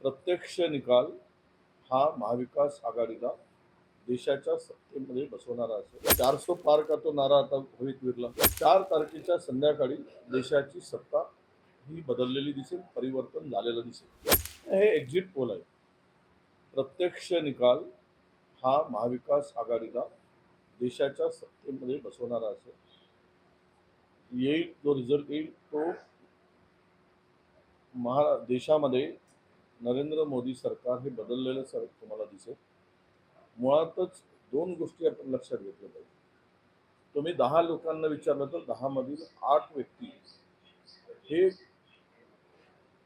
प्रत्यक्ष निकाल हा महाविकास आघाडीला देशाच्या सत्तेमध्ये बसवणारा असेल. चारसो पार का तो नारा आता होईत विरला. चार तारखेच्या संध्याकाळी देशाची सत्ता ही बदललेली दिसेल परिवर्तन झालेलं दिसेल. हे एक्झिट पोल आहे. प्रत्यक्ष निकाल हा महाविकास आघाडीला देशाच्या सत्तेमध्ये बसवणारा असेल. येईल जो रिझल्ट येईल तो महा देशामध्ये नरेंद्र मोदी सरकार हे बदललेलं सर तुम्हाला दिसेल. मुळातच दोन गोष्टी आपण लक्षात घेतल्या पाहिजे. तुम्ही दहा लोकांना विचारलं तर दहा मधील आठ व्यक्ती हे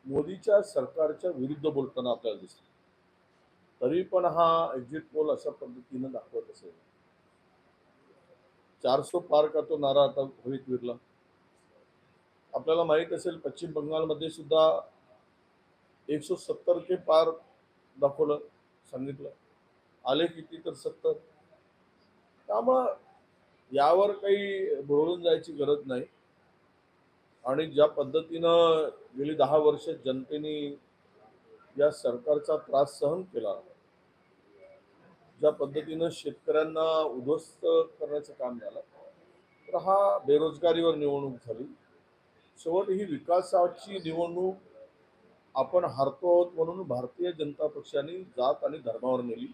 मोदीच्या सरकारच्या विरुद्ध बोलताना आपल्याला दिसतात तरी पण हा एक्झिट पोल अशा पद्धतीनं दाखवत असेल. चारसो पार का तो नारा आता हवेत विरला? आपल्याला माहीत असेल पश्चिम बंगालमध्ये सुद्धा एकशे सत्तर के पार दाखवलं सांगितलं. आले किती तर सत्तर. त्यामुळं यावर काही भोळून जायची गरज नाही. आणि ज्या पद्धतीनं गेली दहा वर्ष जनतेने या सरकारचा त्रास सहन केला ज्या पद्धतीनं शेतकऱ्यांना उद्ध्वस्त करण्याचं काम झालं तर हा बेरोजगारीवर निवडणूक झाली. शेवट ही विकासाची निवडणूक आपण हारतो आहोत म्हणून भारतीय जनता पक्षाने जात आणि धर्मावर नेली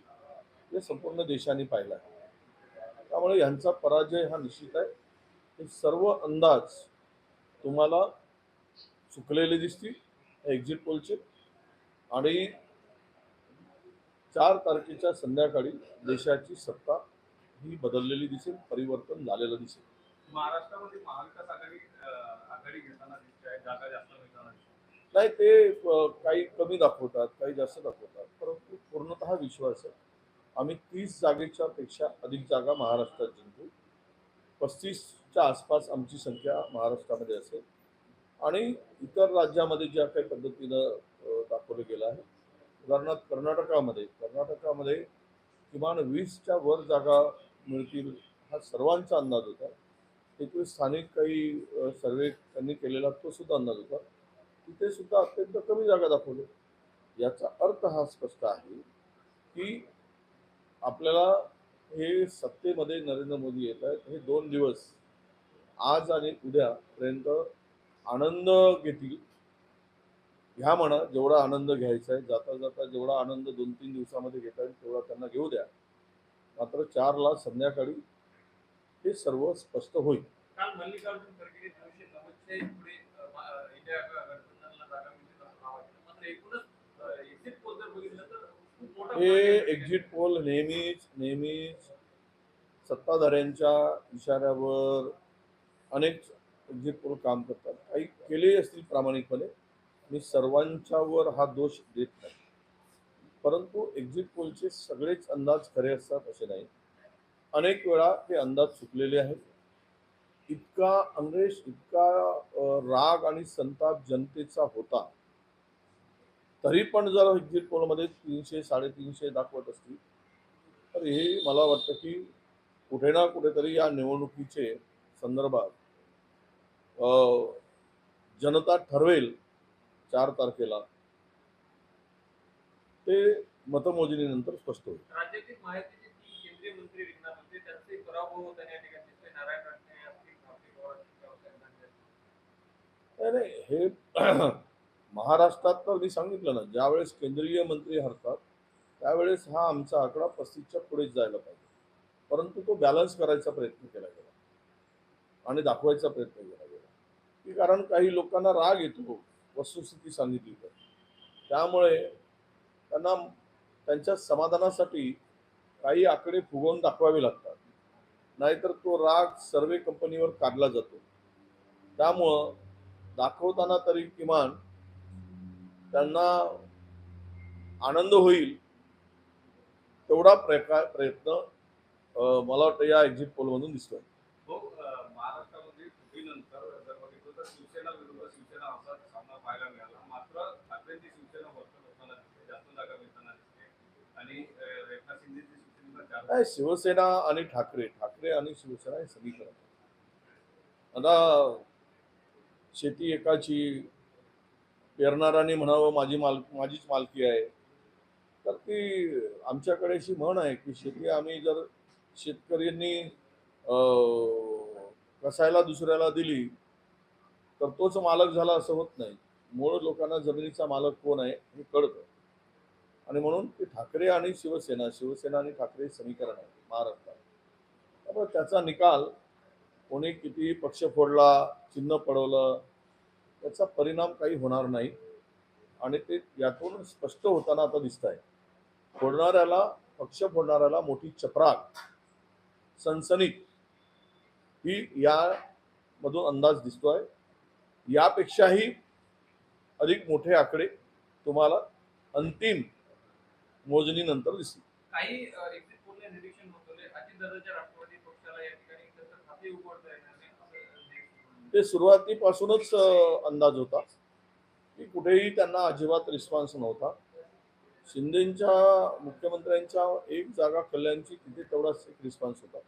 हे संपूर्ण देशाने पाहिलं आहे. त्यामुळे यांचा पराजय हा निश्चित आहे. हे सर्व अंदाज तुम्हाला चुकलेले दिसतील एक्झिट पोलचे आणि चार तारखेच्या संध्याकाळी देशाची सत्ता ही बदललेली दिसेल परिवर्तन झालेलं दिसेल. महाराष्ट्रामध्ये महाविकास आघाडी आघाडी घेताना दिसते जागा जास्त मिळताना दिसते नाही ते काही कमी दाखवतात काही जास्त दाखवतात परंतु पूर्णतः विश्वास आहे. आम्ही तीस जागेच्या पेक्षा अधिक जागा महाराष्ट्रात जिंकू. पस्तीसच्या आसपास आमची संख्या महाराष्ट्रामध्ये असेल. आणि इतर राज्यामध्ये ज्या काही पद्धतीनं दाखवलं गेलं आहे उदाहरणार्थ कर्नाटकामध्ये कर्नाटकामध्ये किमान वीसच्या वर जागा मिळतील हा सर्वांचा अंदाज होता. एकवीस स्थानिक काही सर्वे त्यांनी केलेला तो सुद्धा अंदाज होता. तिथे सुद्धा अत्यंत कमी जागा दाखवल्या याचा अर्थ हा स्पष्ट आहे की आपल्याला हे सत्तेमध्ये नरेंद्र मोदी येत आहेत. हे दोन दिवस आज आणि उद्यापर्यंत आनंद घेतील. ह्या म्हणा जेवढा आनंद घ्यायचा आहे जाता जाता जेवढा आनंद दोन तीन दिवसामध्ये घेता येईल तेवढा त्यांना घेऊ द्या. मात्र चारला संध्याकाळी हे सर्व स्पष्ट होईल. हे फरक आहे. एक्झिट पोल नेहमीच नेहमीच सत्ताधाऱ्यांच्या इशाऱ्यावर अनेक एक्झिट पोल काम करतात. काही केले असतील प्रामाणिकपणे मी सर्वांच्यावर हा दोष देत नाही. परंतु एक्झिट पोलचे सगळेच अंदाज खरे असतात असे नाही. अनेक वेळा ते अंदाज चुकलेले आहेत. इतका अंग्रेश इतका राग आणि संताप जनतेचा होता. तरी पण जर एक्झिट पोलमध्ये तीनशे साडेतीनशे दाखवत असतील तर हे मला वाटतं की कुठे ना कुठेतरी या निवडणुकीचे संदर्भात जनता ठरवेल चार तारखेला ते मतमोजणीनंतर स्पष्ट होईल राज्यातील महायुतीचे तीन केंद्रीय मंत्री रिंगणात होते त्यांचे पराभव होताना या ठिकाणी दिसतोय नारायण राणे असतील भारती पवार असतील किंवा साहेबांचे असतील. नाही नाही हे महाराष्ट्रात तर मी सांगितलं ना ज्यावेळेस केंद्रीय मंत्री हरतात त्यावेळेस हा आमचा आकडा पस्तीसच्या पुढेच जायला पाहिजे. परंतु तो बॅलन्स करायचा प्रयत्न केला गेला. आणि दाखवायचा प्रयत्न केला गेला. की कारण काही लोकांना राग येतो वस्तुस्थिती सांगितली तर. त्यामुळे त्यांना त्यांच्या समाधानासाठी काही आकडे फुगवून दाखवावे लागतात. नाहीतर तो राग सर्वे कंपनीवर काढला जातो. त्यामुळं दाखवताना तरी किमान त्यांना आनंद होईल तेवढा प्रकार प्रयत्न मला वाटतं या एक्झिट पोलमधून दिसतोय. हो महाराष्ट्रामध्ये फुटीनंतर जर बघितलं तर शिवसेना विरुद्ध शिवसेना असा सामना पाहायला मिळाला. मात्र ठाकरेंची शिवसेना वरचढ होताना दिसते जास्त जागा मिळताना दिसते. आणि शिंदेची शिवसेनेला काय शिवसेना आणि ठाकरे ठाकरे आणि शिवसेना हे सगळीकडे. आता शेती एकाची पेरणाराने म्हणावं माझी माल माझीच मालकी आहे. तर ती आमच्याकडे अशी म्हण आहे की शेती आम्ही जर शेतकऱ्यांनी कसायला दुसऱ्याला दिली तर तोच मालक झाला असं होत नाही. मूळ लोकांना जमिनीचा मालक कोण आहे हे कळतं. आणि म्हणून ते ठाकरे आणि शिवसेना शिवसेना आणि ठाकरे समीकरण आहे महाराष्ट्रात. त्यामुळे त्याचा निकाल कोणी किती पक्ष फोडला चिन्ह पडवलं त्याचा परिणाम काही होणार नाही. आणि ते यातून स्पष्ट होताना आता दिसत आहे फोडणाऱ्याला पक्ष फोडणाऱ्याला मोठी चपराक सनसनीत ही यामधून अंदाज दिसतोय. यापेक्षाही अधिक मोठे आकडे तुम्हाला अंतिम मोजणीनंतर दिसतील. काही ते सुरुवातीपासूनच अंदाज होता की कुठेही त्यांना अजिबात रिस्पॉन्स नव्हता. शिंदेच्या मुख्यमंत्र्यांच्या एक जागा कल्याणची तिथे तेवढाच एक रिस्पॉन्स होता.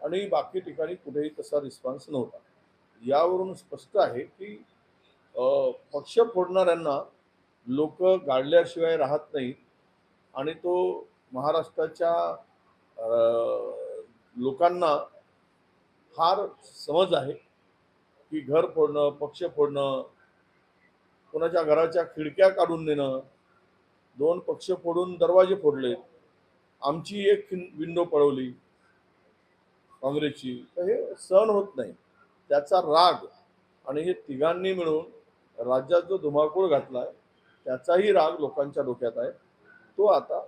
आणि बाकी ठिकाणी कुठेही तसा रिस्पॉन्स नव्हता. यावरून स्पष्ट आहे की पक्ष फोडणाऱ्यांना लोक गाडल्याशिवाय राहत नाहीत आणि तो महाराष्ट्राच्या लोकांना फार समज आहे. की घर फोडणं पक्ष फोडणं कोणाच्या घराच्या खिडक्या काढून देणं. दोन पक्ष फोडून दरवाजे फोडले. आमची एक विंडो पळवली काँग्रेसची. तर हे सहन होत नाही. त्याचा राग आणि हे तिघांनी मिळून राज्यात जो धुमाकूळ घातलाय त्याचाही राग लोकांच्या डोक्यात आहे. तो आता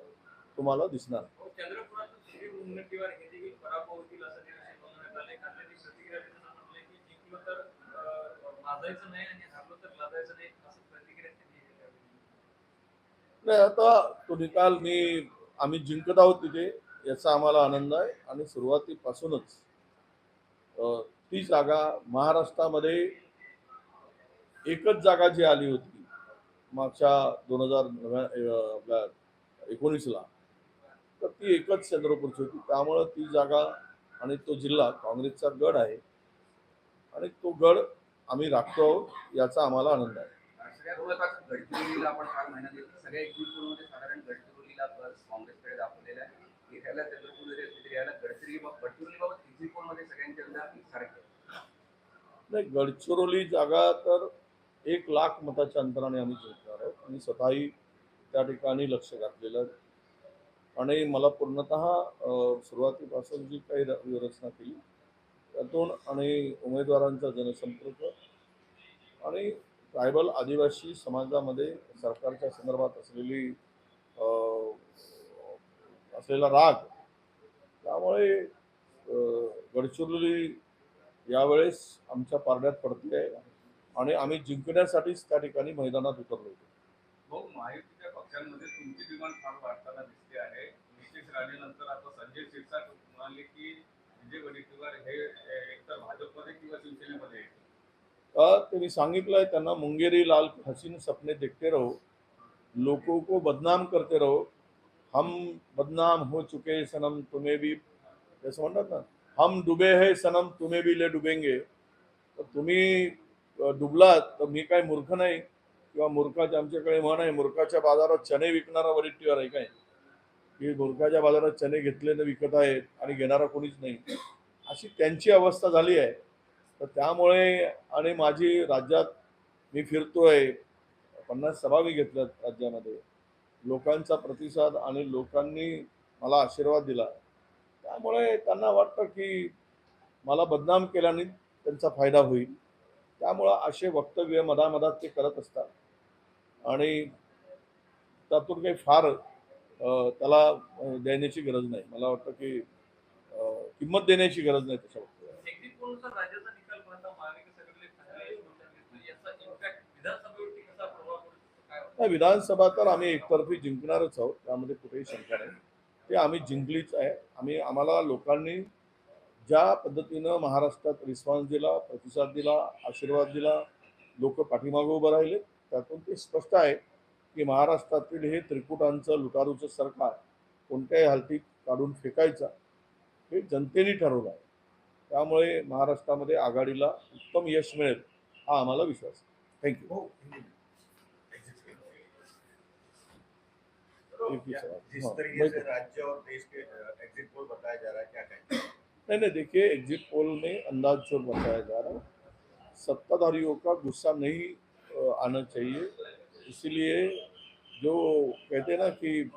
तुम्हाला दिसणार. चंद्रपुरात मुनगंटीवार हे देखील पराभव होतील असं प्रतिक्रिया नाही आणि तर नाही असं प्रतिक्रिया त्यांनी नाही आता तो निकाल मी आम्ही जिंकत आहोत तिथे याचा आम्हाला आनंद आहे. आणि सुरुवातीपासूनच ती जागा महाराष्ट्रामध्ये एकच जागा जी आली होती मागच्या दोन हजार आपल्या एकोणीसला तर ती एकच चंद्रपूरची होती. त्यामुळं ती जागा आणि तो जिल्हा काँग्रेसचा गड आहे. आणि तो गड आम्ही राखतो. आहोत याचा आम्हाला आनंद आहे. नाही गडचिरोली जागा तर एक लाख मताच्या अंतराने आम्ही जिंकणार आहोत. आणि स्वतःही त्या ठिकाणी लक्ष घातलेलं आहे. आणि मला पूर्णत सुरुवातीपासून जी काही र- व्यूहरचना केली त्यातून आणि उमेदवारांचा जनसंपर्क आणि ट्रायबल आदिवासी समाजामध्ये सरकारच्या संदर्भात असलेली असलेला राग त्यामुळे गडचिरोली यावेळेस आमच्या पारड्यात पडते आहे आणि आम्ही जिंकण्यासाठीच त्या ठिकाणी मैदानात उतरलो होतो. हो, महायुतीच्या पक्षांमध्ये तुमची डिमांड फार वाढताना दिसते आहे. नितीश राणेनंतर आता संजय शिरसाट म्हणाले की विजय वडेट्टीवार हे एकतर भाजपमध्ये किंवा शिवसेनेमध्ये ते मी सांगितलंय त्यांना मुंगेरी लाल हसीन सपने देखते रहो. लोगों को बदनाम करते रहो. हम बदनाम हो चुके सनम तुम्हें भी जसं म्हणतात ना हम डुबे है सनम तुम्हें भी ले डुबेंगे. तर तुम्ही डुबलात तर मी काय मूर्ख नाही. किंवा मूर्खाचे आमच्याकडे म्हण आहे मूर्खाच्या बाजारात चणे विकणारा वरिष्ठीवर आहे काय की गोरखाच्या बाजारात चणे घेतले विकत आहेत आणि घेणारा कोणीच नाही. अशी त्यांची अवस्था झाली आहे. तर त्यामुळे आणि माझी राज्यात मी फिरतोय. पन्नास सभा मी घेतल्यात राज्यामध्ये. लोकांचा प्रतिसाद आणि लोकांनी मला आशीर्वाद दिला. त्यामुळे त्यांना वाटतं की मला बदनाम केल्याने त्यांचा फायदा होईल. त्यामुळं असे वक्तव्य मधामधात ते करत असतात. आणि त्यातून काही फार त्याला देण्याची गरज नाही. मला वाटतं की किंमत देण्याची गरज नाही वाटतं? नाही विधानसभा तर आम्ही एकतर्फी जिंकणारच आहोत. त्यामध्ये कुठेही शंका नाही. ते आम्ही जिंकलीच आहे. आम्ही आम्हाला लोकांनी ज्या पद्धतीनं महाराष्ट्रात रिस्पॉन्स दिला प्रतिसाद दिला आशीर्वाद दिला लोक पाठीमागं उभं राहिले त्यातून ते स्पष्ट आहे. की महाराष्ट्रातील हे त्रिकुटांचं लुटारूचं सरकार कोणत्याही हालतीत काढून फेकायचा हे जनतेने ठरवलं आहे. त्यामुळे महाराष्ट्रामध्ये आघाडीला उत्तम यश मिळेल हा आम्हाला विश्वास आहे. थँक्यू नहीं नहीं देखिए एग्जिट पोल में अंदाज जो बताया जा रहा है सत्ताधारियों का गुस्सा नहीं आना चाहिए। इसीलिए जो कहते हैं ना कि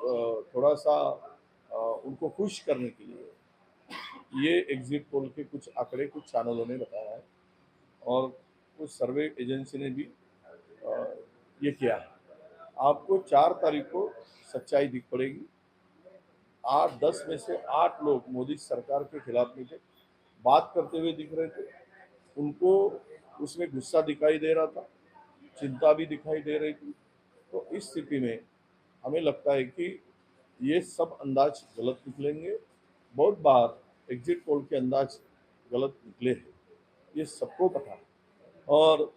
थोड़ा सा उनको खुश करने के लिए, ये एग्जिट पोल के कुछ आंकड़े, कुछ चैनलों ने बताया है और कुछ सर्वे एजेंसी ने भी ये किया है। आपको चार तारीख को सच्चाई दिख पड़ेगी। आठ, दस में से आठ लोग मोदी सरकार के खिलाफ में थे, बात करते हुए दिख रहे थे। उनको उसमें गुस्सा दिखाई दे रहा था। चिंता भी दिखाई दे रही थी। तो इस स्थिति में हमें लगता है कि ये सब अंदाज गलत निकलेंगे। बहुत बार एग्जिट पोल के अंदाज गलत निकले हैं। ये सबको पता है। और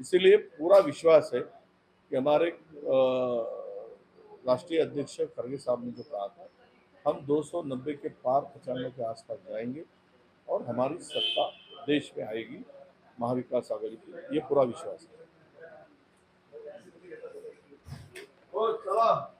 इसीलिए पूरा विश्वास है कि हमारे राष्ट्रीय अध्यक्ष खड़गे साहब ने जो कहा था, हम 290 के पार पचानवे के आसपास जाएँगे और हमारी सत्ता देश में आएगी महाविकास आघाड़ी की ये पूरा विश्वास है। Ô, tá lá.